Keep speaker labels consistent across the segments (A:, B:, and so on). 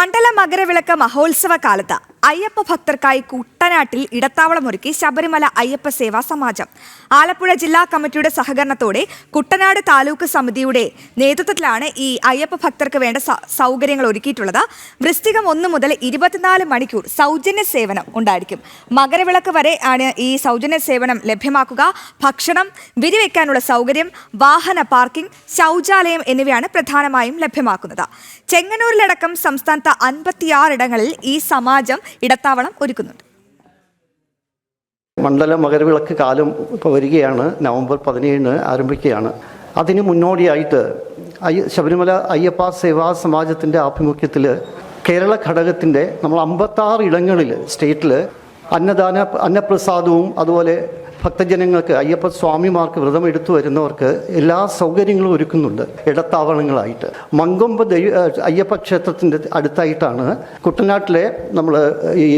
A: മണ്ഡല മകരവിളക്ക് മഹോത്സവ കാലത്ത് അയ്യപ്പ ഭക്തർക്കായി കുട്ടനാട്ടിൽ ഇടത്താവളമൊരുക്കി ശബരിമല അയ്യപ്പ സേവാ സമാജം. ആലപ്പുഴ ജില്ലാ കമ്മിറ്റിയുടെ സഹകരണത്തോടെ കുട്ടനാട് താലൂക്ക് സമിതിയുടെ നേതൃത്വത്തിലാണ് ഈ അയ്യപ്പ ഭക്തർക്ക് വേണ്ട സൗകര്യങ്ങൾ ഒരുക്കിയിട്ടുള്ളത്. വൃശ്ചികം ഒന്ന് മുതൽ ഇരുപത്തിനാല് മണിക്കൂർ സൗജന്യ സേവനം ഉണ്ടായിരിക്കും. മകരവിളക്ക് വരെ ആണ് ഈ സൗജന്യ സേവനം ലഭ്യമാക്കുക. ഭക്ഷണം വിരിവെക്കാനുള്ള സൗകര്യം വാഹന പാർക്കിംഗ് ശൗചാലയം എന്നിവയാണ് പ്രധാനമായും ലഭ്യമാക്കുന്നത്. ചെങ്ങന്നൂരിലടക്കം സംസ്ഥാനത്ത് അൻപത്തിയാറിടങ്ങളിൽ ഈ സമാജം ഇടത്താവളം ഒരുക്കുന്നുണ്ട്.
B: മണ്ഡല മകരവിളക്ക് കാലം ഇപ്പോൾ വരികയാണ്. നവംബർ പതിനേഴിന് ആരംഭിക്കുകയാണ്. അതിന് മുന്നോടിയായിട്ട് അയ്യ ശബരിമല അയ്യപ്പ സേവാ സമാജത്തിന്റെ ആഭിമുഖ്യത്തിൽ കേരള ഘടകത്തിന്റെ നമ്മൾ അമ്പത്താറ് ഇടങ്ങളിൽ സ്റ്റേറ്റിൽ അന്നദാന അന്നപ്രസാദവും അതുപോലെ ഭക്തജനങ്ങൾക്ക് അയ്യപ്പ സ്വാമിമാർക്ക് വ്രതം എടുത്തു വരുന്നവർക്ക് എല്ലാ സൗകര്യങ്ങളും ഒരുക്കുന്നുണ്ട് ഇടത്താവളങ്ങളായിട്ട്. മങ്കൊമ്പ് ദൈവ അയ്യപ്പ ക്ഷേത്രത്തിന്റെ അടുത്തായിട്ടാണ് കുട്ടനാട്ടിലെ നമ്മൾ ഈ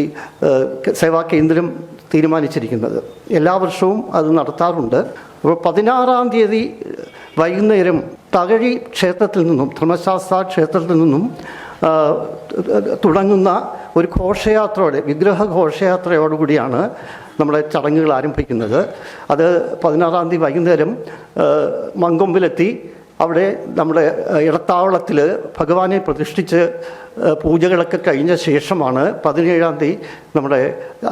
B: സേവാ കേന്ദ്രം തീരുമാനിച്ചിരിക്കുന്നത്. എല്ലാ വർഷവും അത് നടത്താറുണ്ട്. അപ്പോൾ പതിനാറാം തീയതി വൈകുന്നേരം തകഴി ക്ഷേത്രത്തിൽ നിന്നും ധർമ്മശാസ്ത്ര ക്ഷേത്രത്തിൽ നിന്നും തുടങ്ങുന്ന ഒരു ഘോഷയാത്രയോടെ വിഗ്രഹ ഘോഷയാത്രയോടുകൂടിയാണ് നമ്മുടെ ചടങ്ങുകൾ ആരംഭിക്കുന്നത്. അത് പതിനാറാം തീയതി വൈകുന്നേരം മങ്കൊമ്പിലെത്തി. അവിടെ നമ്മുടെ ഇടത്താവളത്തിൽ ഭഗവാനെ പ്രതിഷ്ഠിച്ച് പൂജകളൊക്കെ കഴിഞ്ഞ ശേഷമാണ് പതിനേഴാം തീയതി നമ്മുടെ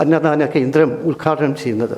B: അന്നദാന കേന്ദ്രം ഉദ്ഘാടനം ചെയ്യുന്നത്.